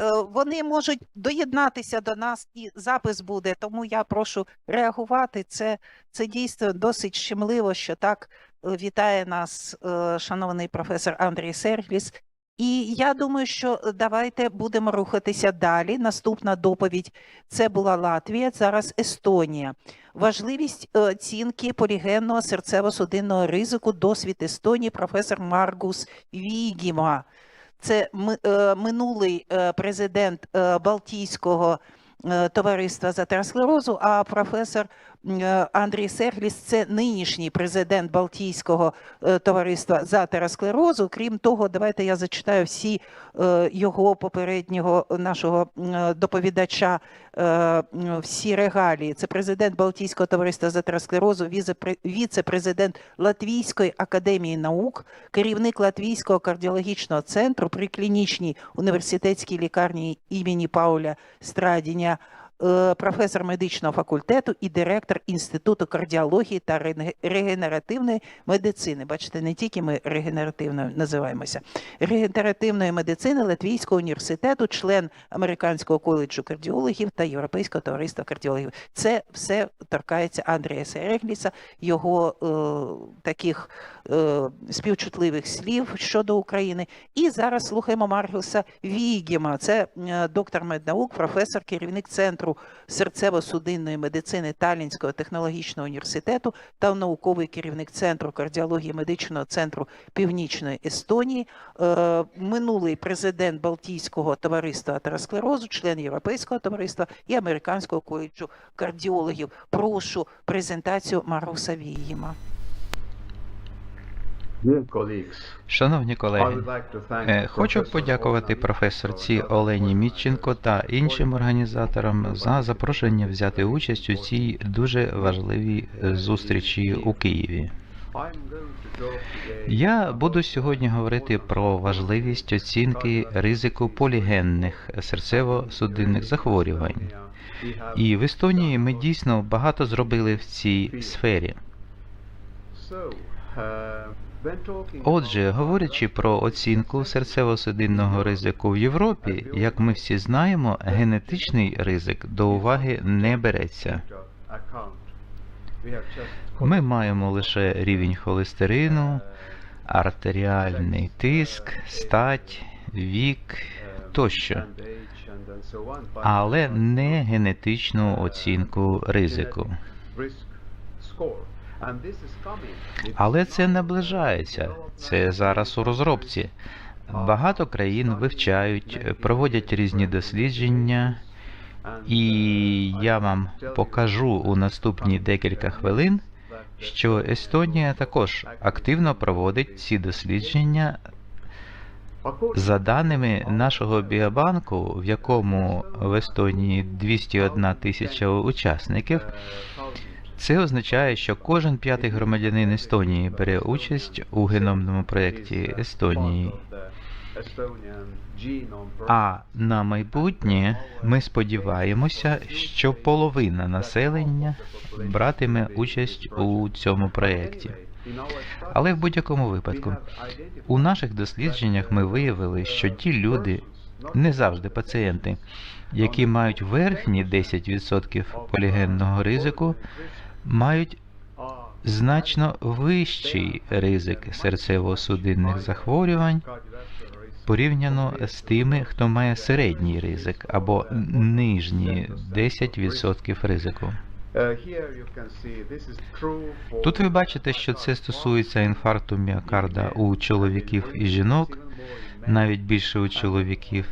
е, вони можуть доєднатися до нас і запис буде. Тому я прошу реагувати. Це, це дійсно досить щемливо, що так е, вітає нас е, шановний професор Андрій Сергліс. І я думаю, що давайте будемо рухатися далі. Наступна доповідь це була Латвія, зараз Естонія. Важливість оцінки полігенного серцево-судинного ризику, досвід Естонії, професор Маргус Вігіма. Це е, минулий е, президент е, Балтійського товариства з атеросклерозу, а професор Андрій Сергліс це нинішній президент Балтійського товариства з атеросклерозу. Крім того, давайте я зачитаю всі його попереднього нашого доповідача всі регалії. Це президент Балтійського товариства з атеросклерозу, віце- віце-президент Латвійської академії наук, керівник Латвійського кардіологічного центру при клінічній університетській лікарні імені Пауля Страдіня, е, професор медичного факультету і директор Інституту кардіології та регенеративної медицини. Бачите, не тільки ми регенеративною називаємося, регенеративної медицини Латвійського університету, член Американського коледжу кардіологів та Європейського товариства кардіологів. Це все торкається Андрія Серегліса, його е, таких е, співчутливих слів щодо України. І зараз слухаємо Маргуса Вігіма. Це е, доктор меднаук, професор, керівник центру серцево-судинної медицини Талінського технологічного університету та науковий керівник центру кардіології медичного центру Північної Естонії, е, минулий президент Балтійського товариства атеросклерозу, член Європейського товариства і Американського коледжу кардіологів. Прошу презентацію Маргуса Вігіма. Шановні колеги, е, хочу подякувати професорці Олені Мітченко та іншим організаторам за запрошення взяти участь у цій дуже важливій е, зустрічі у Києві. Я буду сьогодні говорити про важливість оцінки ризику полігенних серцево-судинних захворювань. І в Естонії ми дійсно багато зробили в цій сфері. Отже, говорячи про оцінку серцево-судинного ризику в Європі, як ми всі знаємо, генетичний ризик до уваги не береться. Ми маємо лише рівень холестерину, артеріальний тиск, стать, вік тощо, але не генетичну оцінку ризику. Але це наближається. Це зараз у розробці. Багато країн вивчають, проводять різні дослідження, і я вам покажу у наступні декілька хвилин, що Естонія також активно проводить ці дослідження за даними нашого біобанку, в якому в Естонії 201 тисяча учасників. Це означає, що кожен п'ятий громадянин Естонії бере участь у геномному проєкті Естонії. А на майбутнє ми сподіваємося, що половина населення братиме участь у цьому проєкті. Але в будь-якому випадку, у наших дослідженнях ми виявили, що ті люди, не завжди пацієнти, які мають верхні 10% полігенного ризику, мають значно вищий ризик серцево-судинних захворювань порівняно з тими, хто має середній ризик або нижні 10% ризику. Тут ви бачите, що це стосується інфаркту міокарда у чоловіків і жінок, навіть більше у чоловіків,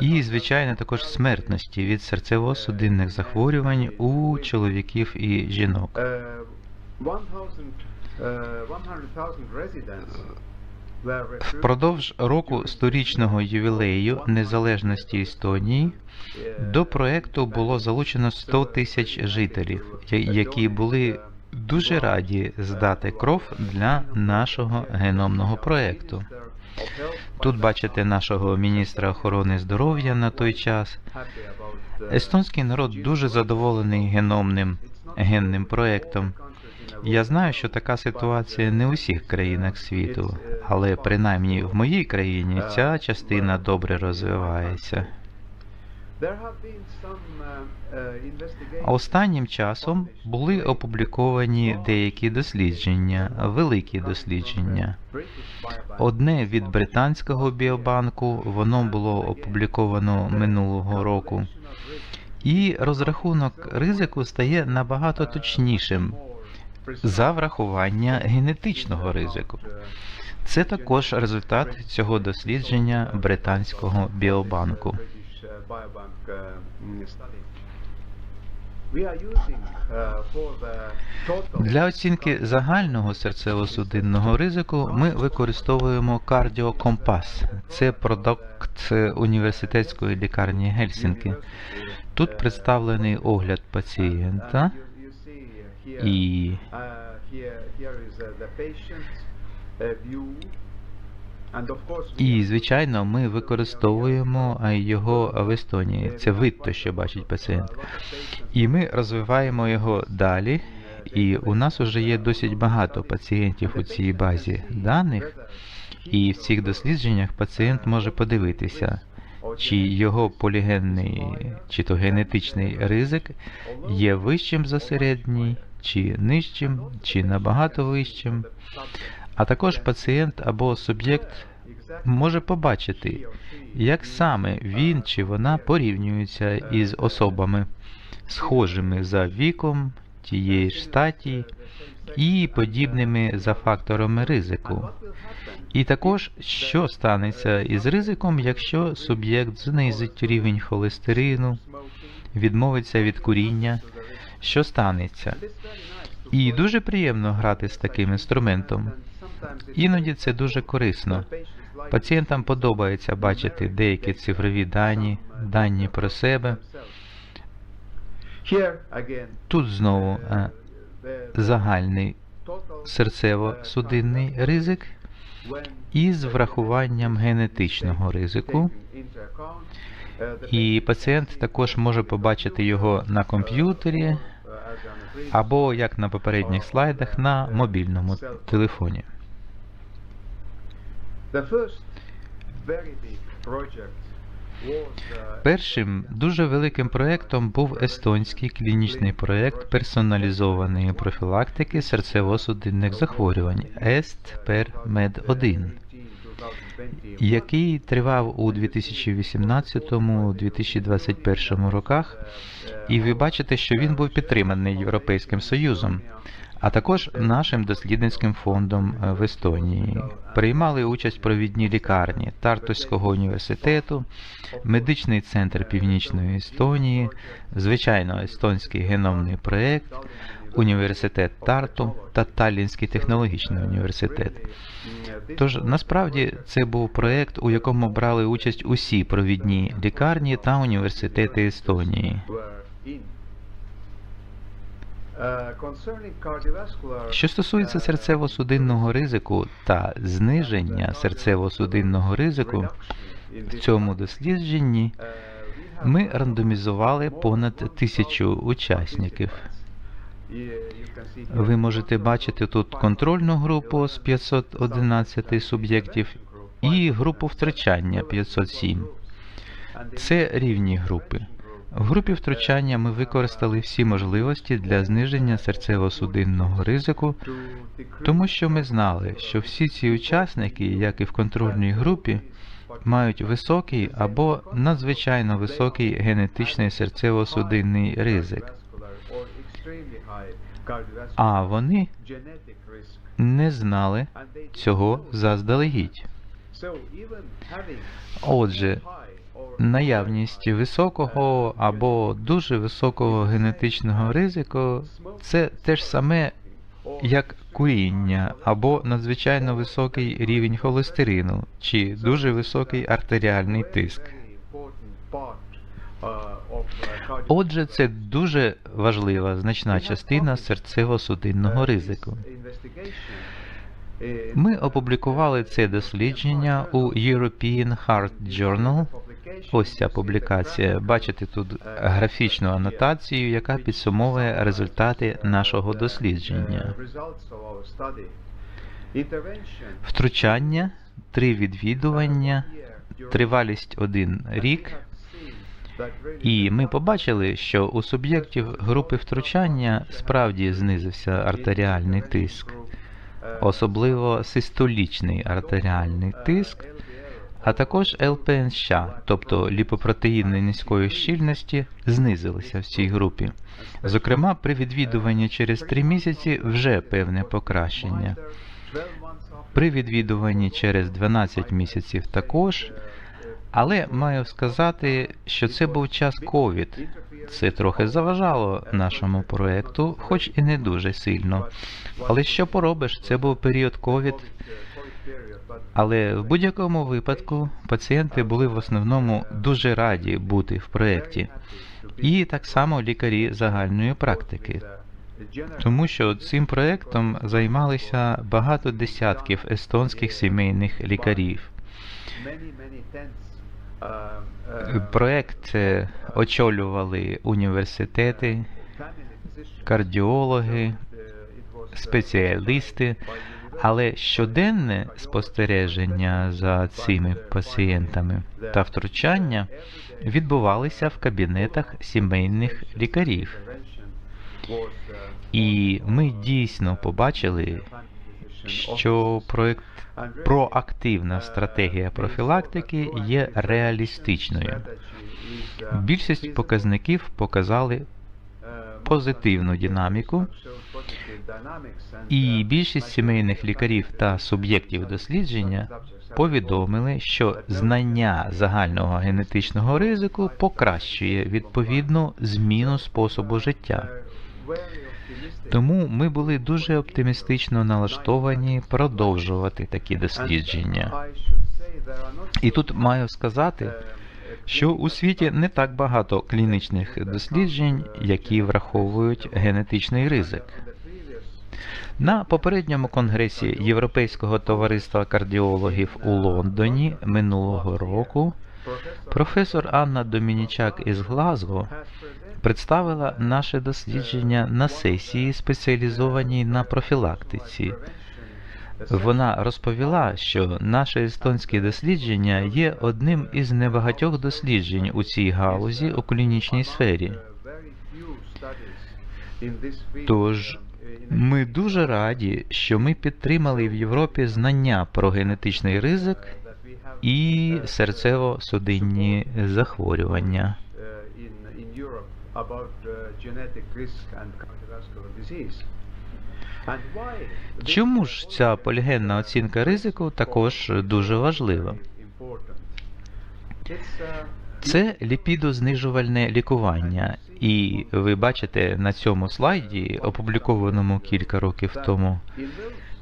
і, звичайно, також смертності від серцево-судинних захворювань у чоловіків і жінок. Впродовж року сторічного ювілею незалежності Естонії до проекту було залучено 100 тисяч жителів, які були дуже раді здати кров для нашого геномного проекту. Тут бачите нашого міністра охорони здоров'я на той час. Естонський народ дуже задоволений геномним генним проектом. Я знаю, що така ситуація не у всіх країнах світу, але принаймні в моїй країні ця частина добре розвивається. Останнім часом були опубліковані деякі дослідження, великі дослідження. Одне від британського біобанку, воно було опубліковано минулого року. І розрахунок ризику стає набагато точнішим за врахування генетичного ризику. Це також результат цього дослідження британського біобанку. Для оцінки загального серцево-судинного ризику ми використовуємо кардіокомпас. Це продукт університетської лікарні Гельсінки. Тут представлений огляд пацієнта і і, звичайно, ми використовуємо його в Естонії. Це вид, то, що бачить пацієнт. І ми розвиваємо його далі. І у нас вже є досить багато пацієнтів у цій базі даних, і в цих дослідженнях пацієнт може подивитися, чи його полігенний чи то генетичний ризик є вищим за середній, чи нижчим, чи набагато вищим. А також пацієнт або суб'єкт може побачити, як саме він чи вона порівнюється із особами, схожими за віком, тієї ж статі і подібними за факторами ризику. І також, що станеться із ризиком, якщо суб'єкт знизить рівень холестерину, відмовиться від куріння, що станеться. І дуже приємно грати з таким інструментом. Іноді це дуже корисно. Пацієнтам подобається бачити деякі цифрові дані, дані про себе. Тут знову е, загальний серцево-судинний ризик із врахуванням генетичного ризику. І пацієнт також може побачити його на комп'ютері або, як на попередніх слайдах, на мобільному телефоні. Першим дуже великим проєктом був естонський клінічний проєкт персоналізованої профілактики серцево-судинних захворювань EST-PER-MED-1, який тривав у 2018-2021 роках, і ви бачите, що він був підтриманий Європейським Союзом, а також нашим дослідницьким фондом е, в Естонії. Приймали участь провідні лікарні Тартуського університету, медичний центр Північної Естонії, звичайно, естонський геномний проєкт, університет Тарту та Таллінський технологічний університет. Тож насправді це був проєкт, у якому брали участь усі провідні лікарні та університети Естонії. Що стосується серцево-судинного ризику та зниження серцево-судинного ризику, в цьому дослідженні ми рандомізували понад тисячу учасників. Ви можете бачити тут контрольну групу з 511 суб'єктів і групу втрачання 507. Це рівні групи. В групі втручання ми використали всі можливості для зниження серцево-судинного ризику, тому що ми знали, що всі ці учасники, як і в контрольній групі, мають високий або надзвичайно високий генетичний серцево-судинний ризик. А вони не знали цього заздалегідь. Отже, наявність високого або дуже високого генетичного ризику це те ж саме, як куріння, або надзвичайно високий рівень холестерину, чи дуже високий артеріальний тиск. Отже, це дуже важлива значна частина серцево-судинного ризику. Ми опублікували це дослідження у European Heart Journal Ось ця публікація. Бачите тут графічну анотацію, яка підсумовує результати нашого дослідження. Втручання, три відвідування, тривалість один рік. І ми побачили, що у суб'єктів групи втручання справді знизився артеріальний тиск, особливо систолічний артеріальний тиск, а також ЛПНЩ, тобто ліпопротеїни низької щільності, знизилися в цій групі. Зокрема, при відвідуванні через 3 місяці вже певне покращення. При відвідуванні через 12 місяців також. Але маю сказати, що це був час ковід. Це трохи заважало нашому проекту, хоч і не дуже сильно. Але що поробиш, це був період ковід. Але в будь-якому випадку пацієнти були в основному дуже раді бути в проєкті. І так само лікарі загальної практики. Тому що цим проєктом займалися багато десятків естонських сімейних лікарів. Проект е, очолювали університети, кардіологи, спеціалісти, але щоденне спостереження за цими пацієнтами та втручання відбувалися в кабінетах сімейних лікарів. І ми дійсно побачили, що проект проактивна стратегія профілактики є реалістичною. Більшість показників показали позитивну динаміку, і більшість сімейних лікарів та суб'єктів дослідження повідомили, що знання загального генетичного ризику покращує відповідну зміну способу життя. Тому ми були дуже оптимістично налаштовані продовжувати такі дослідження. І тут маю сказати, що у світі не так багато клінічних досліджень, які враховують генетичний ризик. На попередньому конгресі Європейського товариства кардіологів у Лондоні минулого року професор Анна Домінічак із Глазго представила наше дослідження на сесії, спеціалізованій на профілактиці. Вона розповіла, що наше естонське дослідження є одним із небагатьох досліджень у цій галузі у клінічній сфері. Тож ми дуже раді, що ми підтримали в Європі знання про генетичний ризик і серцево-судинні захворювання. Чому ж ця полігенна оцінка ризику також дуже важлива? Це ліпідознижувальне лікування, і ви бачите на цьому слайді, опублікованому кілька років тому,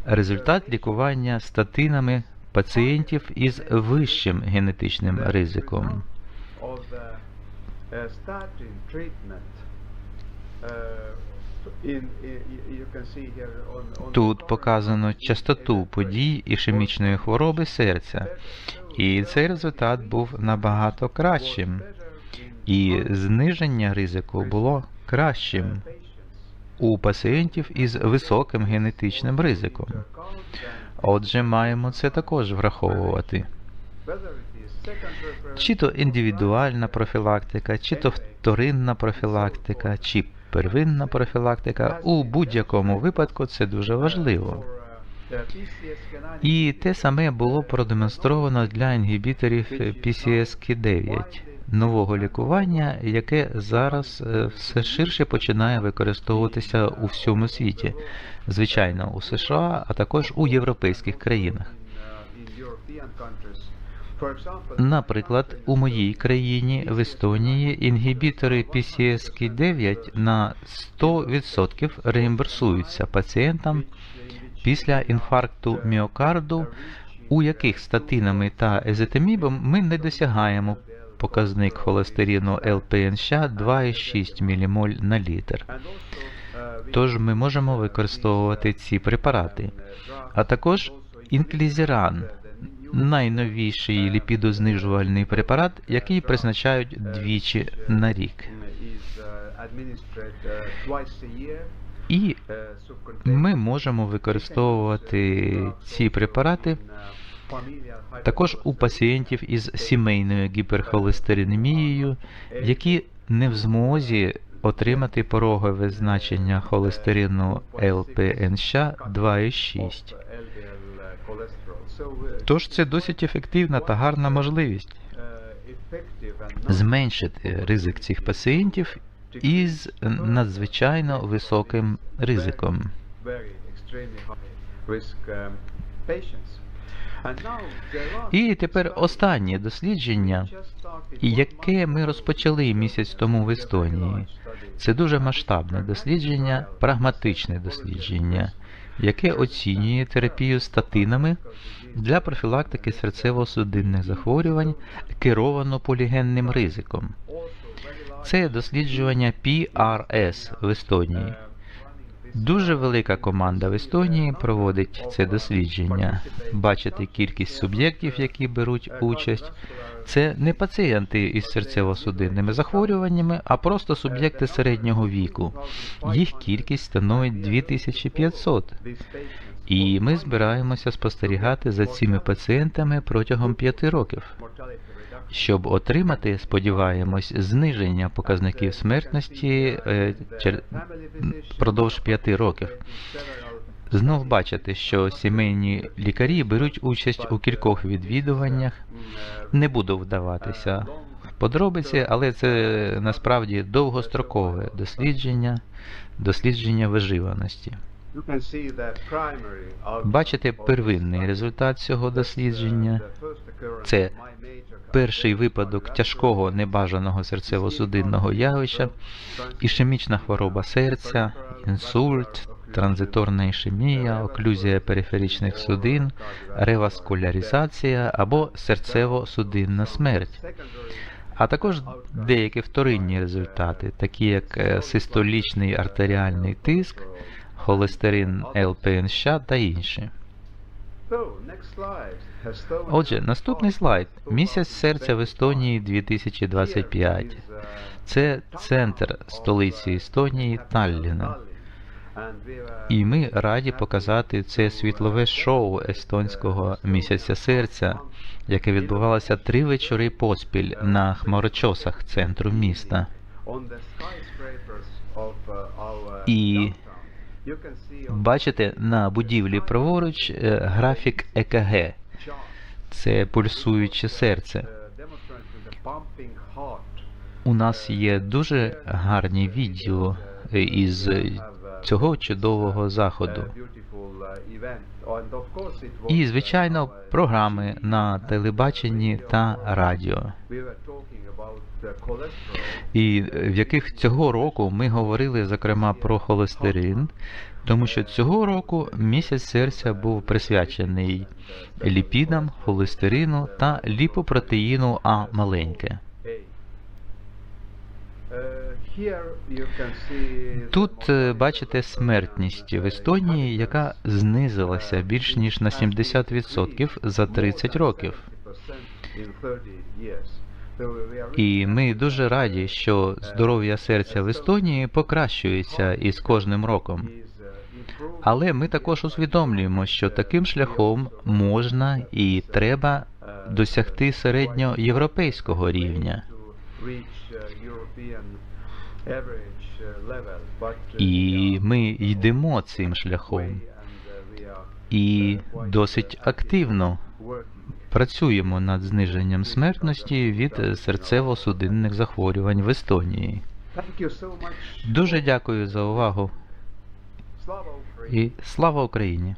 результат лікування статинами пацієнтів із вищим генетичним ризиком. Тут показано частоту подій ішемічної хвороби серця, і цей результат був набагато кращим, і зниження ризику було кращим у пацієнтів із високим генетичним ризиком. Отже, маємо це також враховувати. Чи то індивідуальна профілактика, чи то вторинна профілактика, чи первинна профілактика, у будь-якому випадку це дуже важливо. І те саме було продемонстровано для інгібіторів PCSK9, нового лікування, яке зараз е, все ширше починає використовуватися у всьому світі, звичайно, у США, а також у європейських країнах. Наприклад, у моїй країні в Естонії інгібітори PCSK9 на 100% реімбурсуються пацієнтам після інфаркту міокарду, у яких статинами та езетемібом ми не досягаємо показник холестерину ЛПНШ 2,6 ммоль на літр. Тож ми можемо використовувати ці препарати, а також інклізіран найновіший ліпідознижувальний препарат, який призначають двічі на рік. І ми можемо використовувати ці препарати також у пацієнтів із сімейною гіперхолестеринемією, які не в змозі отримати порогове значення холестерину ЛПНШ 2,6. Тож це досить ефективна та гарна можливість зменшити ризик цих пацієнтів із надзвичайно високим ризиком. І тепер останнє дослідження, яке ми розпочали місяць тому в Естонії. Це дуже масштабне дослідження, прагматичне дослідження, яке оцінює терапію статинами для профілактики серцево-судинних захворювань, керовано полігенним ризиком. Це дослідження PRS в Естонії. Дуже велика команда в Естонії проводить це дослідження. Бачите кількість суб'єктів, які беруть участь. Це не пацієнти із серцево-судинними захворюваннями, а просто суб'єкти середнього віку. Їх кількість становить 2500. І ми збираємося спостерігати за цими пацієнтами протягом 5 років, щоб отримати, сподіваємось, зниження показників смертності е, впродовж 5 років. Знов бачите, що сімейні лікарі беруть участь у кількох відвідуваннях. Не буду вдаватися в подробиці, але це насправді довгострокове дослідження, дослідження виживаності. Бачите первинний результат цього дослідження. Це перший випадок тяжкого небажаного серцево-судинного явища, ішемічна хвороба серця, інсульт, транзиторна ішемія, оклюзія периферичних судин, реваскуляризація або серцево-судинна смерть. А також деякі вторинні результати, такі як е, систолічний артеріальний тиск, холестерин ЛПНШ та інші. Отже, наступний слайд. Місяць серця в Естонії 2025. Це центр столиці Естонії Талліна. І ми раді показати це світлове шоу естонського місяця серця, яке відбувалося три вечори поспіль на хмарочосах центру міста. І бачите на будівлі праворуч е, графік ЕКГ. Це пульсуюче серце. У нас є дуже гарні відео е, із цього чудового заходу. І, звичайно, програми на телебаченні та радіо. І в яких цього року ми говорили зокрема про холестерин, тому що цього року місяць серця був присвячений ліпідам, холестерину та ліпопротеїну А маленьке. Тут е, бачите смертність в Естонії, яка знизилася більш ніж на 70% за 30 років. І ми дуже раді, що здоров'я серця в Естонії покращується із кожним роком. Але ми також усвідомлюємо, що таким шляхом можна і треба досягти середньоєвропейського рівня. І ми йдемо цим шляхом і досить активно працюємо над зниженням смертності від серцево-судинних захворювань в Естонії. Дуже дякую за увагу. І слава Україні!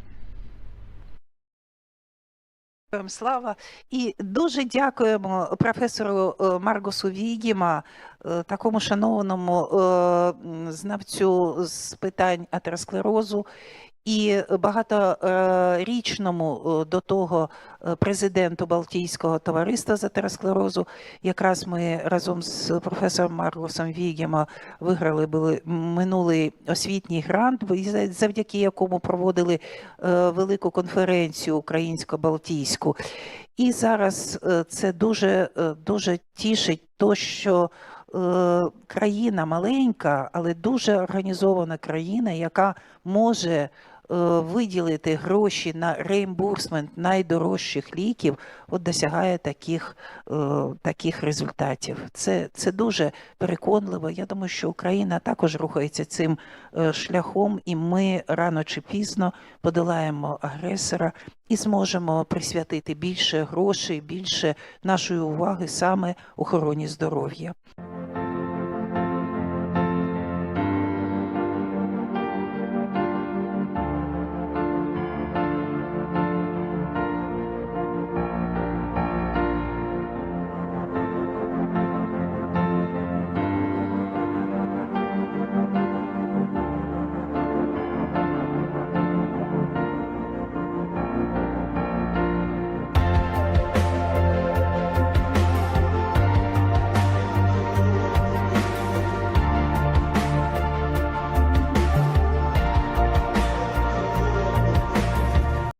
Слава. І дуже дякуємо професору е, Маргусу Вігіма, е, такому шанованому е, знавцю з питань атеросклерозу І багаторічному е, до того е, президенту Балтійського товариства з атеросклерозу, якраз ми разом з професором Марлосом Вігемо виграли були минулий освітній грант, завдяки якому проводили е, велику конференцію українсько-балтійську. І зараз е, це дуже, е, дуже тішить то, що е, країна маленька, але дуже організована країна, яка може е, виділити гроші на реімбурсмент найдорожчих ліків, от досягає таких, е, таких результатів. Це, це дуже переконливо. Я думаю, що Україна також рухається цим е, шляхом, і ми рано чи пізно подолаємо агресора і зможемо присвятити більше грошей, більше нашої уваги саме охороні здоров'я.